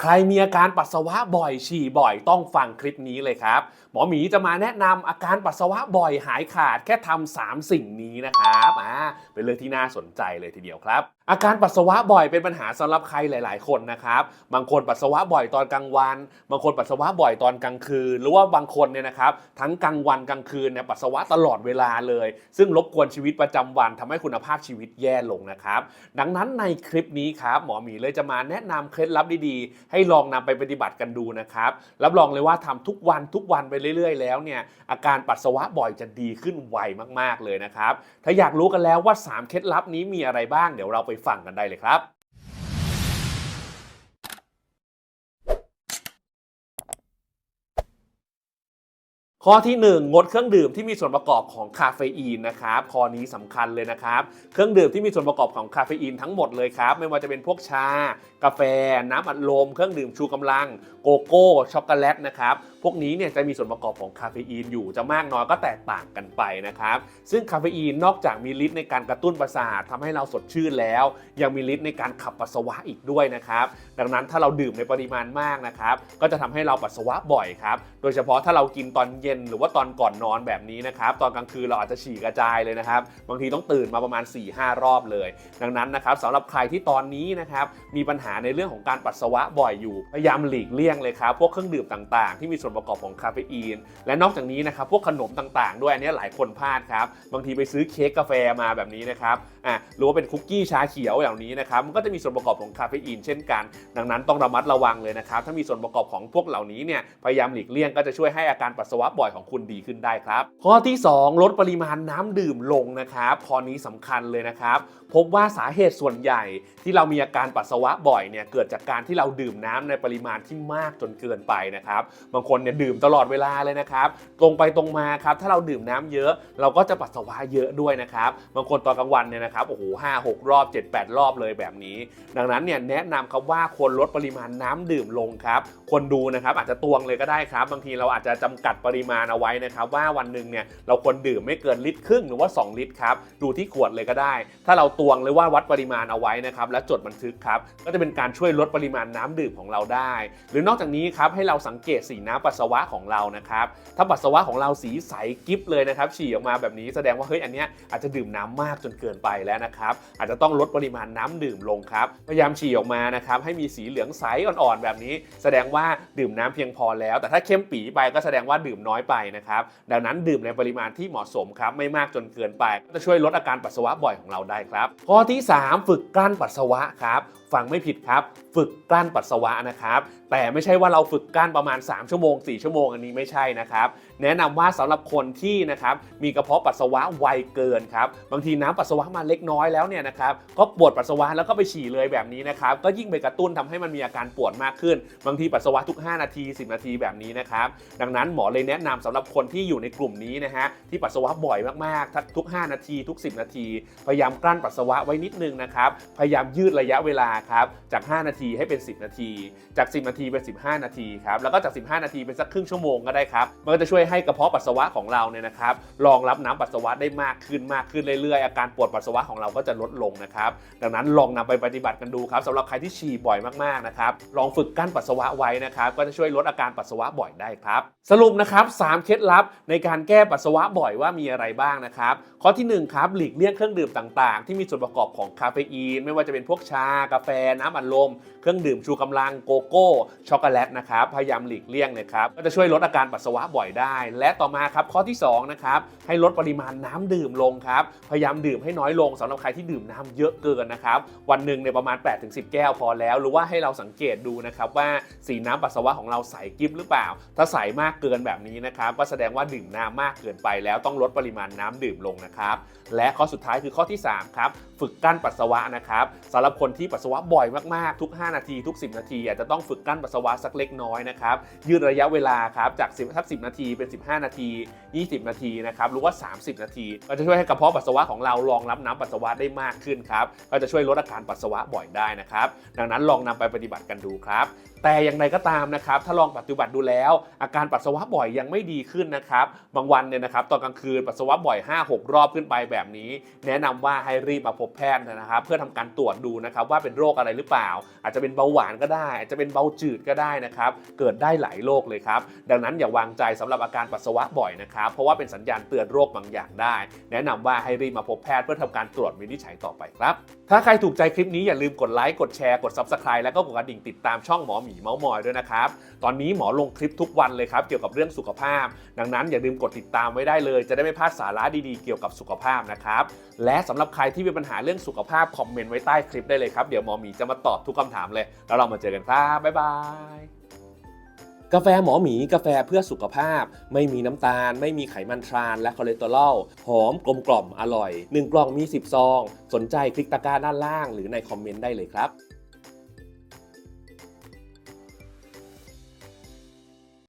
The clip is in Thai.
ใครมีอาการปัสสาวะบ่อยฉี่บ่อยต้องฟังคลิปนี้เลยครับ หมอหมีจะมาแนะนำอาการปัสสาวะบ่อยหายขาดแค่ทำสามสิ่งนี้นะครับอ่าเป็นเรื่องที่น่าสนใจเลยทีเดียวครับ อาการปัสสาวะบ่อยเป็นปัญหาสำหรับใครหลาย ๆ คนนะครับ บางคนปัสสาวะบ่อยตอนกลางวัน บางคนปัสสาวะบ่อยตอนกลางคืน หรือว่าบางคนเนี่ยนะครับทั้งกลางวันกลางคืนเนี่ยปัสสาวะตลอดเวลาเลย ซึ่งรบกวนชีวิตประจำวันทำให้คุณภาพชีวิตแย่ลงนะครับ ดังนั้นในคลิปนี้ครับหมอหมีเลยจะมาแนะนำเคล็ดลับดีๆให้ลองนำไปปฏิบัติกันดูนะครับ รับรองเลยว่าทำทุกวันทุกวันไปเรื่อย ๆ แล้วเนี่ยอาการปัสสาวะบ่อยจะดีขึ้นไวมากๆเลยนะครับ ถ้าอยากรู้กันแล้วว่า 3 เคล็ดลับนี้มีอะไรบ้าง เดี๋ยวเราไปฟังกันได้เลยครับ ข้อที่ 1 งดเครื่องดื่มที่มีส่วนประกอบของคาเฟอีนนะครับข้อนี้สำคัญเลยนะครับ เครื่องดื่มที่มีส่วนประกอบของคาเฟอีนทั้งหมดเลยครับ ไม่ว่าจะเป็นพวกชา กาแฟ น้ำอัดลม เครื่องดื่มชูกำลัง โกโก้ ช็อกโกแลตนะครับพวกนี้เนี่ยจะมีส่วนประกอบของคาเฟอีนอยู่จะมากน้อยก็แตกต่างกันไปนะครับซึ่งคาเฟอีนนอกจากมีฤทธิ์ในการกระตุ้นประสาททำให้เราสดชื่นแล้ว ยังมีฤทธิ์ในการขับปัสสาวะอีกด้วยนะครับดังนั้นถ้าเราดื่มในปริมาณมากนะครับก็จะทำให้เราปัสสาวะบ่อยครับโดยเฉพาะถ้าเรากินตอนเย็นหรือว่าตอนก่อนนอนแบบนี้นะครับตอนกลางคืนเราอาจจะฉี่กระจายเลยนะครับบางทีต้องตื่นมาประมาณ 4-5 รอบเลย ดังนั้นนะครับสำหรับใครที่ตอนนี้นะครับมีปัญหาในเรื่องของการปัสสาวะบ่อยอยู่พยายามหลีกเลี่ยงเลยครับพวกเครื่องดื่มต่างๆ ที่มีส่วนประกอบของคาเฟอีน และนอกจากนี้นะครับพวกขนมต่างๆ ด้วยอันนี้หลายคนพลาดครับ บางทีไปซื้อเค้กกาแฟมาแบบนี้นะครับอะหรือว่าเป็นคุกกี้ชาเขียวอย่างนี้นะครับมันก็จะมีส่วนประกอบของคาเฟอีนเช่นกัน ดังนั้นต้องระมัดระวังเลยนะครับ ถ้ามีส่วนประกอบของพวกเหล่านี้เนี่ยพยายามหลีกเลี่ยงก็จะช่วยให้อาการปัสสาวะบ่อยของคุณดีขึ้นได้ครับ ข้อที่ 2 ลดปริมาณน้ำดื่มลงนะครับข้อนี้สำคัญเลยนะครับพบว่าสาเหตุส่วนใหญ่ที่เรามีอาการปัสสาวะบ่อยเนี่ยเกิดจากการที่เราดื่มน้ำในปริมาณที่มากจนเกินไปนะครับ บางคนเนี่ยดื่มตลอดเวลาเลยนะครับตรงไปตรงมาครับถ้าเราดื่มน้ำเยอะ เราก็จะปัสสาวะเยอะด้วยนะครับบางคนตอนกลางวันเนี่ยนะครับโอ้โหห้าหกรอบ 7 8 รอบเลยแบบนี้ ดังนั้นเนี่ยแนะนำครับว่าควรลดปริมาณน้ำดื่มลงครับคนดูนะครับอาจจะตวงเลยก็ได้ครับ บางทีเราอาจจะจำกัดปริมาณเอาไว้นะครับว่าวันหนึ่งเนี่ยเราควรดื่มไม่เกินลิตรครึ่งหรือว่า 2 ลิตรครับดูที่ขวดเลยก็ได้ ถ้าเราตวงหรือว่าวัดปริมาณเอาไว้นะครับและจดบันทึกครับก็จะเป็นการช่วยลดปริมาณน้ำดื่มของเราได้ หรือนอกจากนี้ครับให้เราสังเกตสีน้ำปัสสาวะของเรานะครับถ้าปัสสาวะของเราสีใสกิ๊บเลยนะครับฉี่ออกมาแบบนี้แสดงว่าเฮ้ยอันเนี้ยอาจจะดื่มน้ำมากจนเกินไปแล้วนะครับอาจจะต้องลดปริมาณน้ำดื่มลงครับพยายามฉี่ออกมานะครับให้มีสีเหลืองใสอ่อนๆแบบนี้ แสดงว่าดื่มน้ำเพียงพอแล้ว แต่ถ้าเข้มปีไปก็แสดงว่าดื่มน้อยไปนะครับดังนั้นดื่มในปริมาณที่เหมาะสมครับไม่มากจนเกินไป จะช่วยลดอาการปัสสาวะบ่อยของเราได้ครับ ข้อที่ 3 ฝึกกลั้นปัสสาวะครับฟังไม่ผิดครับ ฝึกกลั้นปัสสาวะนะครับ แต่ไม่ใช่ว่าเราฝึกกลั้นประมาณ 3 ชั่วโมง 4 ชั่วโมงอันนี้ไม่ใช่นะครับแนะนำว่าสำหรับคนที่นะครับมีกระเพาะปัสสาวะไวเกินครับบางทีน้ำปัสสาวะมาเล็กน้อยแล้วเนี่ยนะครับก็ปวดปัสสาวะแล้วก็ไปฉี่เลยแบบนี้นะครับก็ยิ่งไปกระตุ้นทำให้มันมีอาการปวดมากขึ้น บางทีปัสสาวะทุก 5 นาที 10 นาทีแบบนี้นะครับดังนั้นหมอเลยแนะนำสำหรับคนที่อยู่ในกลุ่มนี้นะฮะที่ปัสสาวะบ่อยมากๆทุก 5 นาทีทุก 10 นาที พยายามกลั้นปัสสาวะไว้นิดนึงนะครับพยายามยืดระยะเวลาครับจาก 5 นาทีให้เป็น 10 นาที จาก 10 นาทีเป็น 15 นาทีครับแล้วก็จาก 15 นาทีเป็นสักครึ่งชั่วโมงก็ได้ครับมันก็จะช่วยให้กระเพาะปัสสาวะของเราเนี่ยนะครับรองรับน้ำปัสสาวะได้มากขึ้นมากขึ้นเรื่อยๆ อาการปวดปัสสาวะของเราก็จะลดลงนะครับดังนั้นลองนำไปปฏิบัติกันดูครับสำหรับใครที่ฉี่บ่อยมากๆนะครับลองฝึกกั้นปัสสาวะไว้นะครับก็จะช่วยลดอาการปัสสาวะบ่อยได้ครับ สรุปนะครับ3เคล็ดลับในการแก้ปัสสาวะบ่อยว่ามีอะไรบ้างนะครับข้อที่1ครับหลีกเลี่ยงเครื่องดื่มต่างๆ ที่มีส่วนประกอบของคาเฟอีน ไม่ว่าจะเป็นพวกชา กาแฟ น้ำอัดลม เครื่องดื่มชูกำลังโกโก้ ช็อกโกแลตนะครับพยายามหลีกเลี่ยงนะครับก็จะช่วยลดอาการปัสสาวะบ่อยได้และต่อมาครับข้อที่ 2 นะครับ ให้ลดปริมาณน้ำดื่มลงครับ พยายามดื่มให้น้อยลงสำหรับใครที่ดื่มน้ำเยอะเกินนะครับ วันหนึ่งในประมาณ 8-10 แก้วพอแล้ว หรือว่าให้เราสังเกตดูนะครับว่าสีน้ำปัสสาวะของเราใสกิ๊บหรือเปล่า ถ้าใสมากเกินแบบนี้นะครับก็แสดงว่าดื่มน้ำมากเกินไป แล้วต้องลดปริมาณน้ำดื่มลงนะครับและข้อสุดท้ายคือข้อที่3ครับฝึกกั้นปัสสาวะนะครับสำหรับคนที่ปัสสาวะบ่อยมากๆทุก 5 นาทีทุก 10 นาทีอาจจะต้องฝึกกั้นปัสสาวะสักเล็กน้อยนะครับยืดระยะเวลาครับจาก 10สัก10 นาทีเป็น15 นาที 20 นาทีนะครับหรือว่า 30 นาที ก็จะช่วยให้กระเพาะปัสสาวะของเรารองรับน้ำปัสสาวะได้มากขึ้นครับก็จะช่วยลดอาการปัสสาวะบ่อยได้นะครับดังนั้นลองนำไปปฏิบัติกันดูครับแต่อย่างไรก็ตามนะครับถ้าลองปฏิบัติดูแล้ว อาการปัสสาวะบ่อยยังไม่ดีขึ้นนะครับบางวันเนี่ยนะครับตอนกลางคืนปัสสาวะบ่อย 5-6 รอบขึ้นไปแบบนี้ แนะนำว่าให้รีบมาพบแพทย์นะครับ เพื่อทำการตรวจดูนะครับว่าเป็นโรคอะไรหรือเปล่า อาจจะเป็นเบาหวานก็ได้ อาจจะเป็นเบาจืดก็ได้นะครับ เกิดได้หลายโรคเลยครับ ดังนั้นอย่าวางใจสำหรับอาการปัสสาวะบ่อยนะครับ เพราะว่าเป็นสัญญาณเตือนโรคบางอย่างได้ แนะนำว่าให้รีบมาพบแพทย์เพื่อทำการตรวจวินิจฉัยต่อไปครับ ถ้าใครถูกใจคลิปนี้อย่าลืมกดไลค์กดแชร์กด Subscribe แล้วก็กดกระดิ่งติดตามช่องหมอหมีเมาส์มอยด้วยนะครับตอนนี้หมอลงคลิปทุกวันเลยครับเกี่ยวกับเรื่องสุขภาพ ดังนั้นอย่าลืมกดติดตามไว้ได้เลย จะได้ไม่พลาดสาระดีๆเกี่ยวกับสุขภาพนะครับและสำหรับใครที่มีปัญหาเรื่องสุขภาพคอมเมนต์ไว้ใต้คลิปได้เลยครับเดี๋ยวหมอหมีจะมาตอบทุกคำถามเลย แล้วเรามาเจอกันครับบ๊ายบาย กาแฟหมอหมีกาแฟเพื่อสุขภาพ ไม่มีน้ำตาล ไม่มีไขมันทราน และคอเลสเตอรอลหอมกลมกล่อมอร่อย 1 กล่องมี 10 ซอง สนใจคลิกตะกร้าด้านล่าง หรือในคอมเมนต์ได้เลยครับ